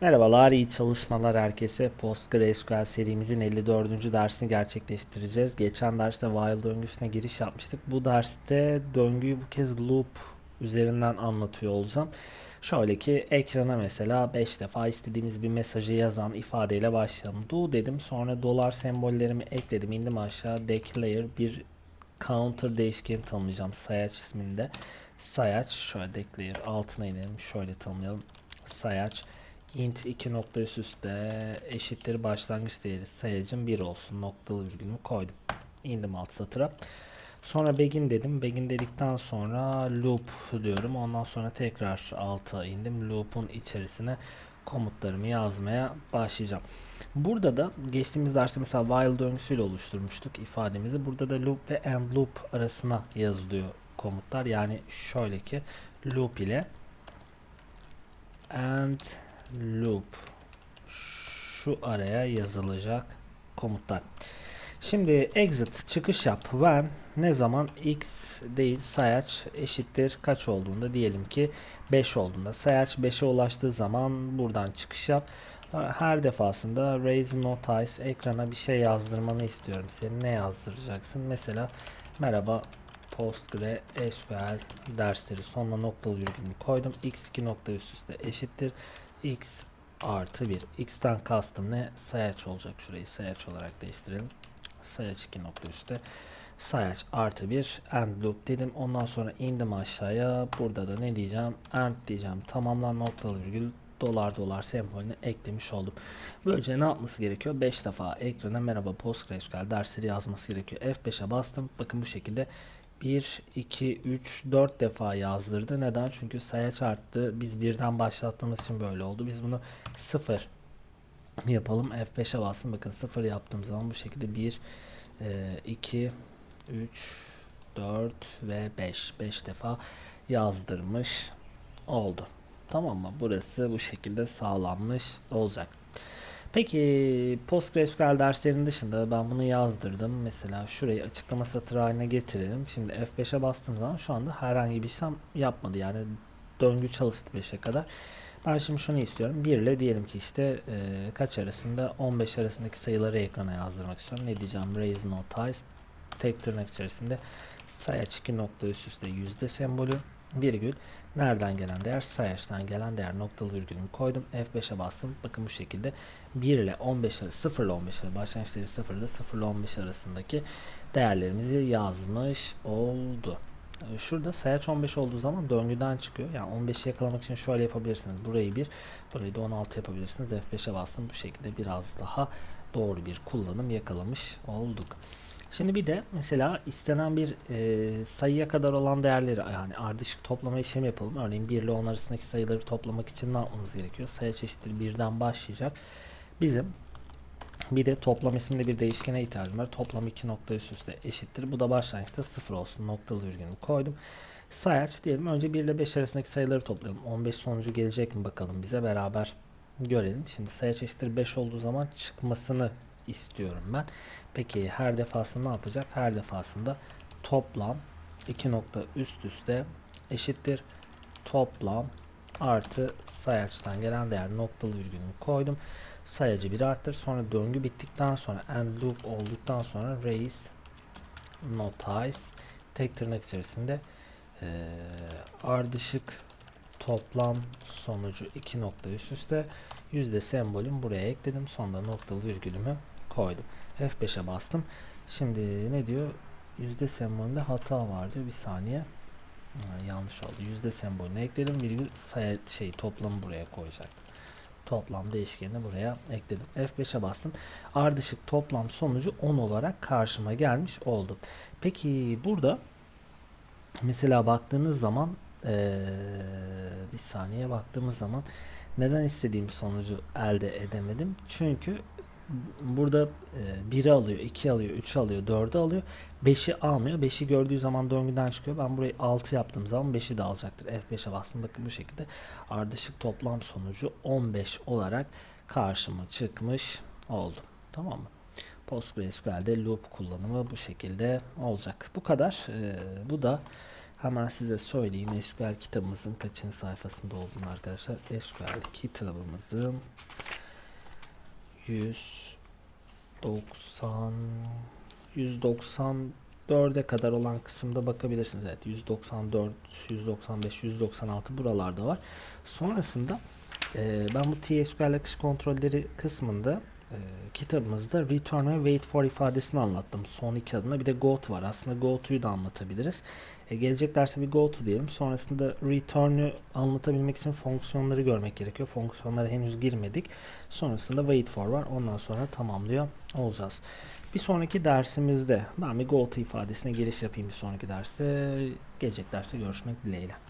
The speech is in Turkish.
Merhabalar, iyi çalışmalar herkese. PostgreSQL serimizin 54. dersini gerçekleştireceğiz. Geçen derste while döngüsüne giriş yapmıştık. Bu derste döngüyü bu kez loop üzerinden anlatıyor olacağım. Şöyle ki ekrana mesela 5 defa istediğimiz bir mesajı yazan ifadeyle başlayalım. Do dedim sonra dolar sembollerimi ekledim indim aşağı declare bir counter değişkeni tanımlayacağım sayaç isminde. Sayaç şöyle declare altına inelim şöyle tanımlayalım. Sayaç int 2 nokta üst üste eşittir başlangıç değeri sayacım 1 olsun noktalı virgülümü koydum. İndim alt satıra. Sonra begin dedim. Begin dedikten sonra loop diyorum. Ondan sonra tekrar alta indim. Loop'un içerisine komutlarımı yazmaya başlayacağım. Burada da geçtiğimiz derste mesela while döngüsüyle oluşturmuştuk ifademizi. Burada da loop ve end loop arasına yazılıyor komutlar. Yani şöyle ki loop ile and loop şu araya yazılacak komutlar. Şimdi exit çıkış yap when ne zaman x değil sayaç eşittir kaç olduğunda diyelim ki 5 olduğunda sayaç 5'e ulaştığı zaman buradan çıkış yap. Her defasında raise notice ekrana bir şey yazdırmanı istiyorum. Senin ne yazdıracaksın? Mesela merhaba PostgreSQL dersleri sonuna noktalı virgülümü koydum. x2 nokta üst üste eşittir x artı 1. x'ten kastım ne? Sayaç olacak. Şurayı sayaç olarak değiştirelim. Sayaç 2 nokta üstte. Sayaç artı 1. End loop dedim. Ondan sonra indim aşağıya. Burada da ne diyeceğim? End diyeceğim. Tamamlan noktalı virgül dolar dolar sembolünü eklemiş oldum. Böylece ne yapması gerekiyor? 5 defa ekrana merhaba PostgreSQL dersleri yazması gerekiyor. F5'e bastım. Bakın bu şekilde 1, 2, 3, 4 defa yazdırdı. Neden? Çünkü sayaç arttı. Biz birden başlattığımız için böyle oldu. Biz bunu 0 yapalım. F5'e bastım. Bakın 0 yaptığım zaman bu şekilde 1, 2, 3, 4 ve 5. 5 defa yazdırmış oldu. Tamam mı? Burası bu şekilde sağlanmış olacak. Peki PostgreSQL derslerinin dışında ben bunu yazdırdım. Mesela şurayı açıklama satırı haline getirelim. Şimdi F5'e bastığım zaman şu anda herhangi bir işlem yapmadı. Yani döngü çalıştı 5'e kadar. Ben şimdi şunu istiyorum. 1 ile diyelim ki işte e, kaç arasında 15 arasındaki sayıları ekrana yazdırmak istiyorum. Ne diyeceğim? Raise notice tek tırnak içerisinde sayaç 2 nokta üst üste yüzde sembolü virgül nereden gelen değer sayaçtan gelen değer noktalı virgülümü koydum F5'e bastım bakın bu şekilde 1 ile 15 arası 0 ile 15 arası başlangıç değeri 0 ile 0 ile 15 arasındaki değerlerimizi yazmış oldu. Ee, Şurada sayaç 15 olduğu zaman döngüden çıkıyor. Yani 15'i yakalamak için şöyle yapabilirsiniz. Burayı 1, burayı da 16 yapabilirsiniz. F5'e bastım. Bu şekilde biraz daha doğru bir kullanım yakalamış olduk. Şimdi bir de mesela istenen bir e, sayıya kadar olan değerleri yani ardışık toplama işlemi yapalım. Örneğin 1 ile 10 arasındaki sayıları toplamak için ne yapmamız gerekiyor? Sayı çeşitleri birden başlayacak. Bizim bir de toplam isimli bir değişkene ihtiyacım var. Toplam 2 nokta üst üste eşittir. Bu da başlangıçta 0 olsun. Noktalı virgülümü koydum. Sayaç diyelim. Önce 1 ile 5 arasındaki sayıları toplayalım. 15 sonucu gelecek mi bakalım bize beraber görelim. Şimdi sayaç eşittir 5 olduğu zaman çıkmasını istiyorum ben. Peki her defasında ne yapacak? Her defasında toplam 2 nokta üst üste eşittir toplam artı sayaçtan gelen değer noktalı virgülünü koydum. Sayacı bir arttır. Sonra döngü bittikten sonra end loop olduktan sonra raise notice tek tırnak içerisinde e, ardışık toplam sonucu 2 nokta üst üste yüzde sembolüm buraya ekledim. Sonra noktalı virgülümü koydum. F5'e bastım. Şimdi ne diyor? Yüzde sembolünde hata var diyor. Bir saniye. Ha, yanlış oldu. Yüzde sembolünü ekledim. Virgül sayı şey toplamı buraya koyacak. Toplam değişkenini buraya ekledim. F5'e bastım. Ardışık toplam sonucu 10 olarak karşıma gelmiş oldu. Peki burada mesela baktığınız zaman ee, bir saniye baktığımız zaman neden istediğim sonucu elde edemedim? Çünkü burada 1'i alıyor, 2 alıyor, 3 alıyor, 4'ü alıyor. 5'i almıyor. 5'i gördüğü zaman döngüden çıkıyor. Ben burayı 6 yaptığım zaman 5'i de alacaktır. F5'e bastım. Bakın bu şekilde ardışık toplam sonucu 15 olarak karşıma çıkmış oldu. Tamam mı? PostgreSQL'de loop kullanımı bu şekilde olacak. Bu kadar. Ee, bu da Hemen size söyleyeyim SQL kitabımızın kaçıncı sayfasında olduğunu arkadaşlar. SQL kitabımızın 190 194'e kadar olan kısımda bakabilirsiniz. Evet 194, 195, 196 buralarda var. Sonrasında e, ben bu TSQL akış kontrolleri kısmında e, kitabımızda return ve wait for ifadesini anlattım. Son iki adına bir de go to var. Aslında go to'yu da anlatabiliriz. E, gelecek derse bir go to diyelim. Sonrasında return'ü anlatabilmek için fonksiyonları görmek gerekiyor. Fonksiyonlara henüz girmedik. Sonrasında wait for var. Ondan sonra tamamlıyor olacağız. Bir sonraki dersimizde ben bir go to ifadesine giriş yapayım bir sonraki derste. Gelecek derste görüşmek dileğiyle.